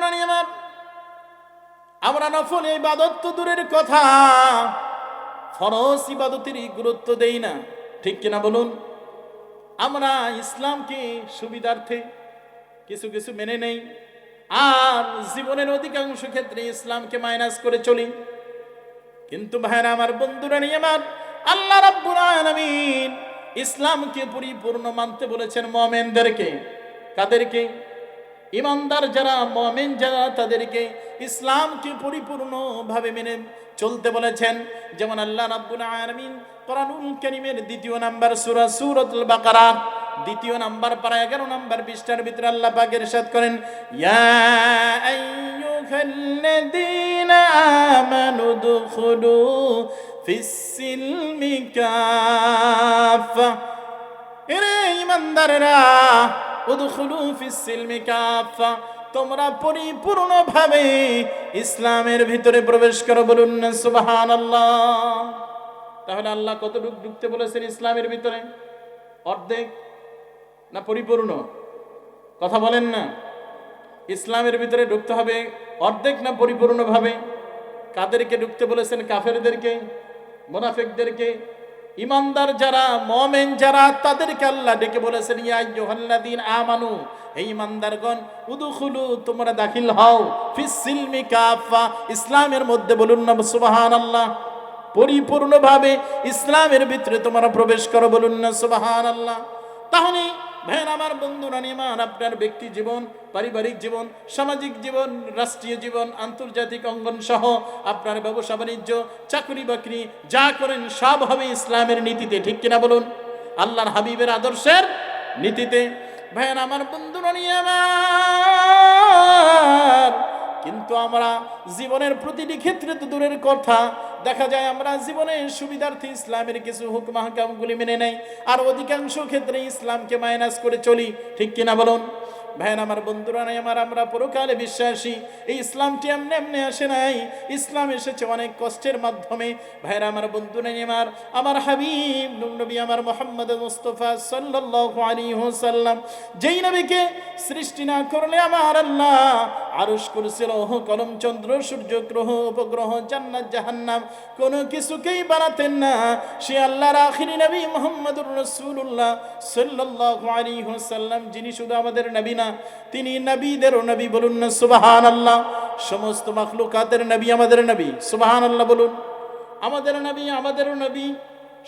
নিয়ে আমার আমরা নফল ইবাদত তো দূরের কথা। ফরজ ইবাদতেরই গুরুত্ব দেই না। ঠিক কিনা বলুন? আমরা ইসলামকে সুবিধার্থে কিছু কিছু মেনে নেই। আর জীবনের অধিকাংশ ক্ষেত্রে ইসলামকে মাইনাস করে চলি। কিন্তু ভাইরা, আমার বন্ধুরা নিয়ে আমার আল্লাহ রাব্বুল ইসলামকে পরিপূর্ণ মানতে বলেছেন মুমিনদেরকে। কাদেরকে? ইমানদার যারা, মুমিন যারা, তাদেরকে ইসলামকে পরিপূর্ণভাবে মেনে চলতে বলেছেন। যেমন আল্লাহ রাব্বুল আলামিন কোরআনুল কারীমের দ্বিতীয় নাম্বার সূরা সূরাতুল বাকারা, দ্বিতীয় নাম্বার পারা এগারো নাম্বার পৃষ্ঠার ভিতরে আল্লাহ পাক ইরশাদ করেন, ইয়া আইয়ুহাল্লাযীনা আমানু দুখুলু ফিস-সিলমি কাফা এরে ইমানদারেরা উদখুলু ফিস-সিলমি কাফা তোমরা পরিপূর্ণভাবে ইসলামের ভিতরে প্রবেশ করো বলুন না, সুবহানাল্লাহ। তাহলে আল্লাহ কতটুকু ঢুকতে বলেছেন ইসলামের ভিতরে? অর্ধেক না পরিপূর্ণ? কথা বলেন না। ইসলামের ভিতরে ঢুকতে হবে অর্ধেক না পরিপূর্ণভাবে? কাদেরকে ঢুকতে বলেছেন? কাফেরদেরকে? মোনাফেকদেরকে? ইমানদার যারা, মমেন যারা, তাদেরকে আল্লাহ ডেকে বলেছেন ইয়াহ্লাদিন আমানু এই ইমানদারগণ, উদুখুলু, তোমরা দাখিল হও ফিসিলমি কাফা ইসলামের মধ্যে বলুন না সুবাহান আল্লাহ পরিপূর্ণভাবে ইসলামের ভিতরে তোমরা প্রবেশ করো, বলুন না সুবাহান আল্লাহ তাহলে ভাইয়ের আমার বন্ধুরা নিমান আপনার ব্যক্তি জীবন, পারিবারিক জীবন, সামাজিক জীবন, রাষ্ট্রীয় জীবন, আন্তর্জাতিক অঙ্গন সহ আপনার ব্যবসা, বাণিজ্য, চাকরি, বাকরি, যা করেন সব হবে ইসলামের নীতিতে। ঠিক কিনা বলুন? আল্লাহর হাবিবের আদর্শের নীতিতে। ভাইয়ের, আমার বন্ধুরা নিয়ে আমার কিন্তু আমরা জীবনের প্রতিটি ক্ষেত্রে তো দূরের কথা দেখা যায় আমরা জীবনের সুবিধার্থে ইসলামের কিছু হুকুম হাকামগুলি মেনে নেই, আর অধিকাংশ ক্ষেত্রে ইসলামকে মাইনাস করে চলি, ঠিক কিনা বলুন? ভাইন আমার, বন্ধুরা নাই আমার, আমরা পরকালে বিশ্বাসী, এই ইসলামটি এমনি এমনি আসে নাই, ইসলাম এসেছে অনেক কষ্টের মাধ্যমে। ভাইরা আমার বন্ধু নেই আমার আমার হাবিব নবী আমার মোহাম্মদ মুস্তফা সাল্লাল্লাহু আলাইহি ওয়াসাল্লাম, যেই নবীকে সৃষ্টি না করলে আমার আল্লাহ আরশ করেছিল কলম চন্দ্র সূর্য গ্রহ উপগ্রহ জান্নাত জাহান্নাম কোনো কিছুকেই বানাতেন না, সে আল্লাহর আখিরি নবী মোহাম্মদুর রাসূলুল্লাহ। সাল্লাল্লাহু আলাইহি ওয়াসাল্লাম, যিনি শুধু আমাদের নবী না তিনি নবীদেরও নবী বলুন না সুবাহান আল্লাহ সমস্ত মাখলুকাতের নবী আমাদের নবী সুবাহান আল্লাহ বলুন আমাদের নবী আমাদেরও নবী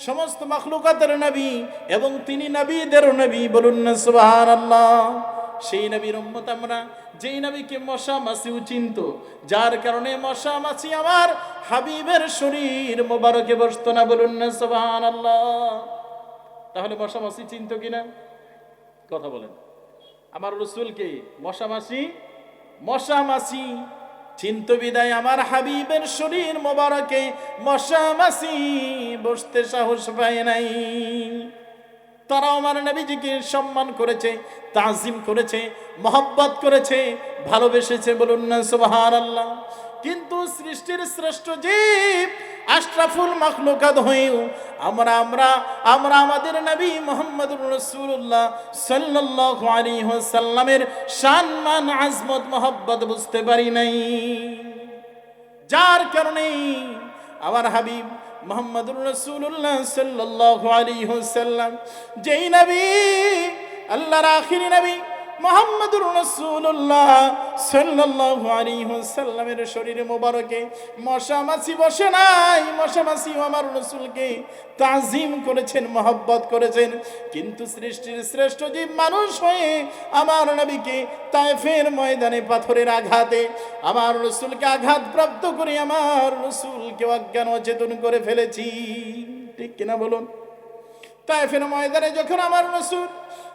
সমস্ত মাখলুকাতের নবী। এবং তিনি নবীদেরও নবী বলুন না সুবাহান আল্লাহ সেই নবীর উম্মত আমরা, যেই নবীকে মশা মাসিও চিনত, যার কারণে মশা মাছি আমার হাবিবের শরীর মোবারকে বসত না, বলুন না সুবাহান আল্লাহ তাহলে মশা মাসি চিনত কিনা? কথা বলেন। আমার রসুলকে মশা মাছি? মশামাসি মশামাসি চিন্ত বিদায় আমার হাবিবের শরীর মোবারকে মশামাসি বসতে সাহস পায় নাই। তারাও আমার নবীজিকে সম্মান করেছে, তাজিম করেছে, মহব্বত করেছে, ভালোবেসেছে বলুন না সুবাহান আল্লাহ কিন্তু সৃষ্টির শ্রেষ্ঠ জীব আশরাফুল মাখলুকাত হয়েও আমরা আমরা আমরা আমাদের নবী মোহাম্মদুর রাসূলুল্লাহ সাল্লাল্লাহু আলাইহি ওয়াসাল্লামের সম্মান আজমত, মহব্বত বুঝতে পারি নাই। যার কারণে আমার হাবিব মোহাম্মদুর রাসূলুল্লাহ সাল্লাল্লাহু আলাইহি ওয়াসাল্লাম যেই নবী আল্লাহর আখিরি নবী মোহাম্মদুর রসুল্লাহ সাল্লাল্লাহু আলাইহি ওয়াসাল্লামের শরীরে মোবারকে মশা মাছি বসে নাই মশা মাছি আমার রসুলকে তাজিম করেছেন, মহব্বত করেছেন। কিন্তু সৃষ্টির শ্রেষ্ঠ জীব মানুষ হয়ে আমার নবীকে তাইফের ময়দানে পাথরের আঘাতে, আমার রসুলকে আঘাত প্রাপ্ত করে আমার রসুলকে অজ্ঞান অচেতন করে ফেলেছি। ঠিক কিনা বলুন? তাইফের ময়দানে যখন আমার রসুল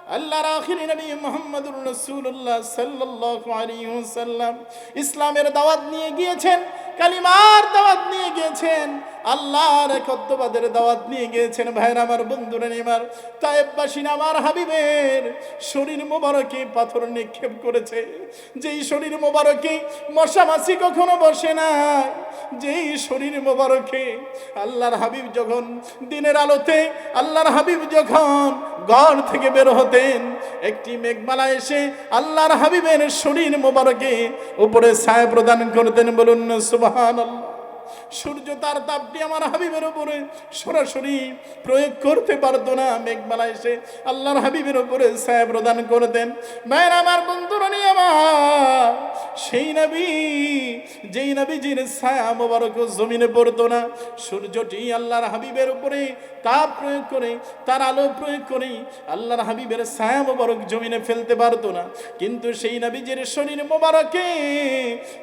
আল্লাহর আখির নবী মোহাম্মদুর রাসূলুল্লাহ সাল্লাল্লাহু আলাইহি ওয়াসাল্লাম ইসলামের দাওয়াত নিয়ে গিয়েছেন, কালিমার দাওয়াত নিয়ে গিয়েছেন। আল্লাহর একত্ববাদের দাওয়াত নিয়ে গিয়েছেন ভাইয়ের, আমার বন্ধুরা নিমার তায়েববাসীন আমার হাবিবের। শরীর মোবারকে পাথর নিক্ষেপ করেছে। যেই শরীর মোবারকে মশা মাছি কখনো বসে না। যেই শরীর মোবারকে আল্লাহর হাবিব যখন দিনের আলোতে, আল্লাহর হাবিব যখন ঘর থেকে বের হতেন, একটি মেঘমালা এসে আল্লাহর হাবিবের শরীর মোবারকে উপরে ছায়া প্রদান করতেন বলুন সুবহান সূর্য তার তাপটি আমার হাবিবের উপরে সরাসরি প্রয়োগ করতে পারতো না। মেঘমালা এসে আল্লাহর হাবিবের উপরে ছায়া প্রদান করতেন। ভাইয়ের আমার বন্ধুরা আমার, সেই নবী, যেই নবীজির ছায়া মোবারক জমিনে পড়তো না। সূর্যটি আল্লাহর হাবিবের উপরে তাপ প্রয়োগ করে, তার আলো প্রয়োগ করে আল্লাহর হাবিবের ছায়া মোবারক জমিনে ফেলতে পারতো না। কিন্তু সেই নবীজির শরীর মোবারকে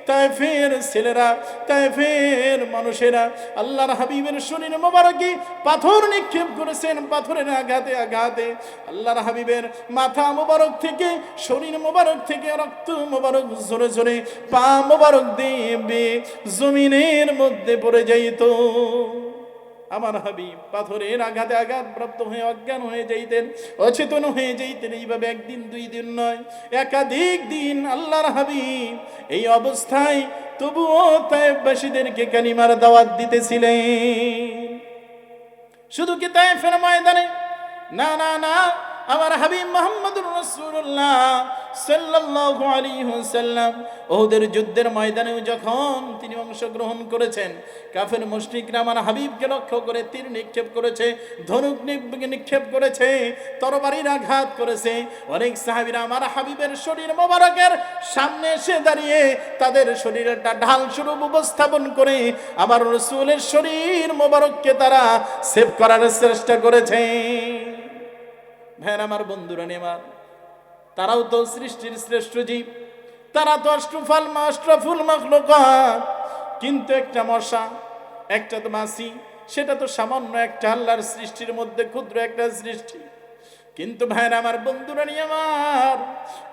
তাই ফের ছেলেরা তাই ফের মানুষেরা। আল্লাহর হাবিবের শরীর মোবারকে, পাথর নিক্ষেপ করেছেন পাথরের আঘাতে আঘাতে। আল্লাহর হাবিবের মাথা মোবারক থেকে, শরীর মোবারক থেকে, রক্ত মোবারক জোরে জোরে, পা মোবারক দেবে জমিনের মধ্যে পড়ে যাইত। আমার হাবি পাথরের আঘাতে আঘাত প্রাপ্ত হয়ে অজ্ঞান হয়ে যাইতেন, অচেতন হয়ে যাইতেন। এইভাবে একদিন, দুই দিন নয়, একাধিক দিন আল্লাহর হাবি এই অবস্থায় তবুও তাইবাসীদেরকে কালিমার দাওয়াত দিতেছিলেন। শুধু কি তাই ফের ময়দানে? না না না আমার হাবিব মোহাম্মদুর রাসূলুল্লাহ সাল্লাল্লাহু আলাইহি ওয়াসাল্লাম। ওহুদের যুদ্ধের ময়দানেও যখন তিনি অংশগ্রহণ করেছেন, কাফের মুশরিকরা আমার হাবিবকে লক্ষ্য করে তীর নিক্ষেপ করেছে, ধনুক নিক্ষেপ করেছে, তরবারির আঘাত করেছে। অনেক সাহাবীরা আমার হাবিবের শরীর মোবারকের সামনে এসে দাঁড়িয়ে তাদের শরীরটা ঢাল স্বরূপ উপস্থাপন করে আমার রসুলের শরীর মোবারককে তারা সেভ করার চেষ্টা করেছে। ভ্যান আমার বন্ধুরা নেমার তারাও তো সৃষ্টির শ্রেষ্ঠ জীব। তারা তো অষ্টফল অষ্টফুল মখলুকাত। কিন্তু একটা মশা, একটা তো মাসি, সেটা তো সামান্য একটা আল্লাহর সৃষ্টির মধ্যে ক্ষুদ্র একটা সৃষ্টি। কিন্তু ভাইরা আমার বন্ধুরা নিয়ে আমার।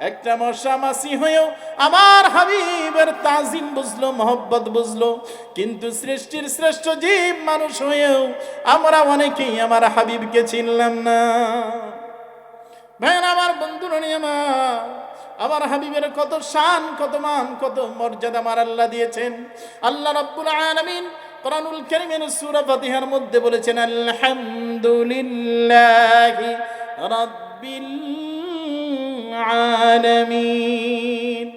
একটা মশা, মাসি হয়েও আমার হাবিবের তাজিম বুঝলো, মোহব্বত বুঝলো। কিন্তু সৃষ্টির শ্রেষ্ঠ জীব মানুষ হয়েও আমরা অনেকেই আমার হাবিবকে চিনলাম না। ভাইয়ের আমার বন্ধুরা নিয়ে আমার হাবিবের কত শান, কত মান, কত মর্যাদা আমার আল্লাহ দিয়েছেন। আল্লাহ রাব্বুল আলামিন কোরআনুল কারীমের সূরা ফাতিহার মধ্যে বলেছেন, আলহামদুলিল্লাহি রাব্বিল আলামিন।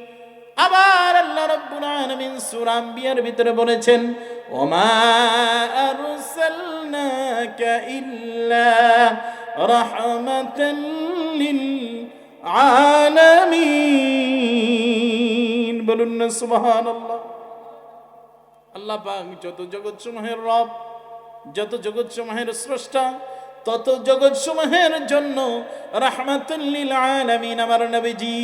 আবার আল্লাহ রাব্বুল আলামিন সূরা আম্বিয়ার ভিতরে বলেছেন, ওমা আরসালনাকা ইল্লা রাহমাতাল আলামিন। বলুন না, সুবহানাল্লাহ। আল্লাহ পাক যত জগৎ সমূহের রব, যত জগৎ সমূহের স্রষ্টা, তত জগৎ সমূহের জন্য রাহমাতুল্লিল আলামিন আমার নবীজি।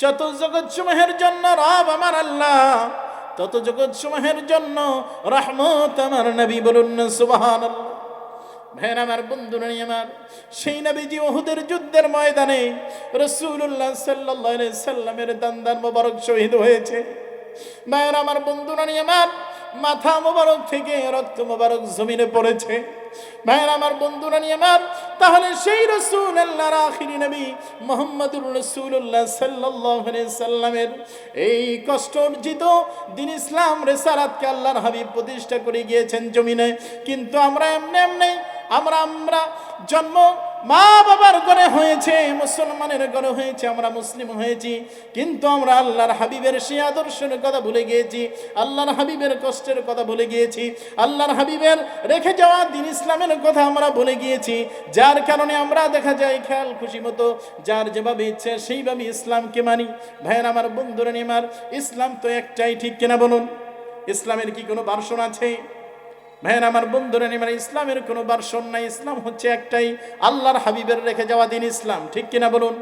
যত জগৎ সমূহের জন্য রব আমার আল্লাহ, তত জগৎ সমূহের জন্য রহমত আমার নবী, বলুন সুবহানাল্লাহ। ভেন আমার, বন্ধু নেই আমার, সেই নবীজি ওহুদের যুদ্ধের ময়দানে রসুল্লাহ সাল্লাহ সাল্লামের দান্দান মোবারক শহীদ হয়েছে। ভাইয়ের আমার, বন্ধু নেই আমার, মাথা মোবারক থেকে রক্ত মোবারক জমিনে পড়েছে। ভাইয়ের আমার, বন্ধু রানি আমার, তাহলে সেই রসুল আল্লাহর আখিরি নবী মোহাম্মদুর রসুল্লাহ সাল্লাহ সাল্লামের এই কষ্ট অর্জিত দিন ইসলাম রেসারাতকে আল্লাহর হাবিব প্রতিষ্ঠা করে গিয়েছেন জমিনে। কিন্তু আমরা এমনি এমনি আমরা আমরা জন্ম মা বাবার ঘরে হয়েছে, মুসলমানের ঘরে হয়েছে, আমরা মুসলিম হয়েছি। কিন্তু আমরা আল্লাহর হাবিবের সেই আদর্শের কথা ভুলে গিয়েছি, আল্লাহর হাবিবের কষ্টের কথা ভুলে গিয়েছি, আল্লাহর হাবিবের রেখে যাওয়া দিন ইসলামের কথা আমরা ভুলে গিয়েছি। যার কারণে আমরা দেখা যায় খেয়াল খুশি মতো, যার যেভাবে ইচ্ছে সেইভাবে ইসলামকে মানি। ভাইয়ের আমার, বন্ধুরা আমার ইসলাম তো একটাই, ঠিক কিনা বলুন? ইসলামের কি কোনো ভার্সন আছে? ভাইয়ের আমার বন্ধুরা মানে ইসলামের কোনো বার্ষণ নাই। ইসলাম হচ্ছে একটাই আল্লাহর হাবিবের রেখে যাওয়া দিন ইসলাম। ঠিক কিনা বলুন?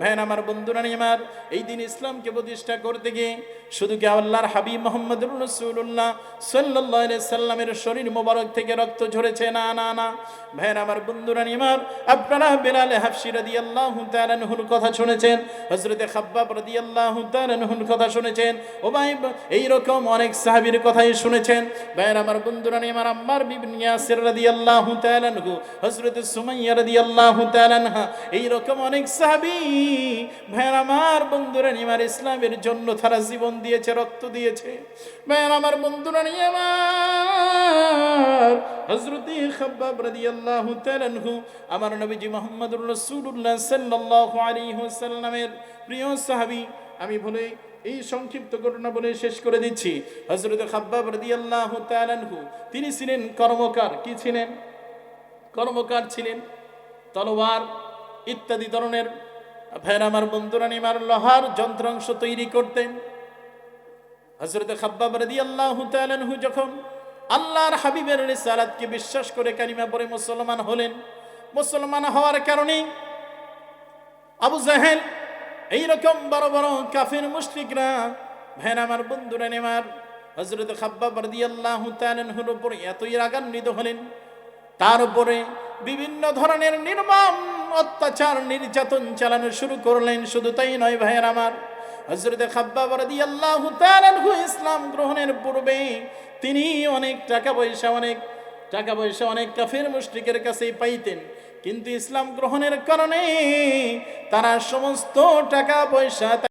ভাইন আমার বন্ধুরা আমার এই দিন ইসলামকে প্রতিষ্ঠা করতে গিয়ে শুধু কি আল্লাহর হাবিব মোহাম্মদ রসুল্লাহ সাল্লাহ সাল্লামের শরীর মোবারক থেকে রক্ত ঝরেছে? না না না। ভাইন আমার বন্ধুরা আমার আপনারা বেলাল হাফসি রাদি আল্লাহ তালানহুর কথা শুনেছেন হজরতে খাব্বাব রদি আল্লাহ তালানহুর কথা শুনেছেন ও ভাই এইরকম অনেক সাহাবির কথাই শুনেছেন। ভাইয়ের আমার বন্ধুরা আমার আম্মার বিবিন ইয়াসির রাদিয়াল্লাহু তাআলা আনহু, হযরত সুমাইয়া রাদিয়াল্লাহু তাআলা আনহা এইরকম অনেক সাহাবী ভাইয়ের আমার বন্ধুরা আমার ইসলামের জন্য তারা জীবন দিয়েছে, রক্ত দিয়েছে। ভাইয়ের আমার বন্ধুরা আমার হযরত খাব্বাব রাদিয়াল্লাহু তাআলা আনহু, আমার নবীজি মুহাম্মদুর রাসূলুল্লাহ সাল্লাল্লাহু আলাইহি ওয়াসাল্লামের প্রিয় সাহাবী, আমি বলে এই সংক্ষিপ্ত ঘটনা বলে শেষ করে দিচ্ছি। হজরত খাব্বাব রাদিয়াল্লাহু তাআলাহু তিনি ছিলেন কর্মকার, কি ছিলেন? কর্মকার ছিলেন, তলোয়ার ইত্যাদি ধরনের ফের আমার বন্ধুরা নিমার লোহার যন্ত্রাংশ তৈরি করতেন হজরত খাব্বাব তাআলাহু যখন আল্লাহর হাবিবের রিসালাতকে বিশ্বাস করে কালিমা পড়ে মুসলমান হলেন, মুসলমান হওয়ার কারণে আবু জাহেল, এইরকম বড় বড় কাফির মুশরিকরা ভেন আমার বন্ধুরা নেমার হজরত খাব্বাব রাদিয়াল্লাহু তাআলার উপর এতই রাগান্বিত হলেন, তার উপরে বিভিন্ন ধরনের নির্মম অত্যাচার, নির্যাতন চালানো শুরু করলেন। শুধু তাই নয় ভাইয়ের আমার হজরতে খাব্বাব রাদিয়াল্লাহু তাআলাহু ইসলাম গ্রহণের পূর্বে তিনি অনেক টাকা পয়সা, অনেক টাকা পয়সা অনেক কাফির মুশরিকের কাছেই পাইতেন। কিন্তু ইসলাম গ্রহণের কারণে তারা সমস্ত টাকা পয়সা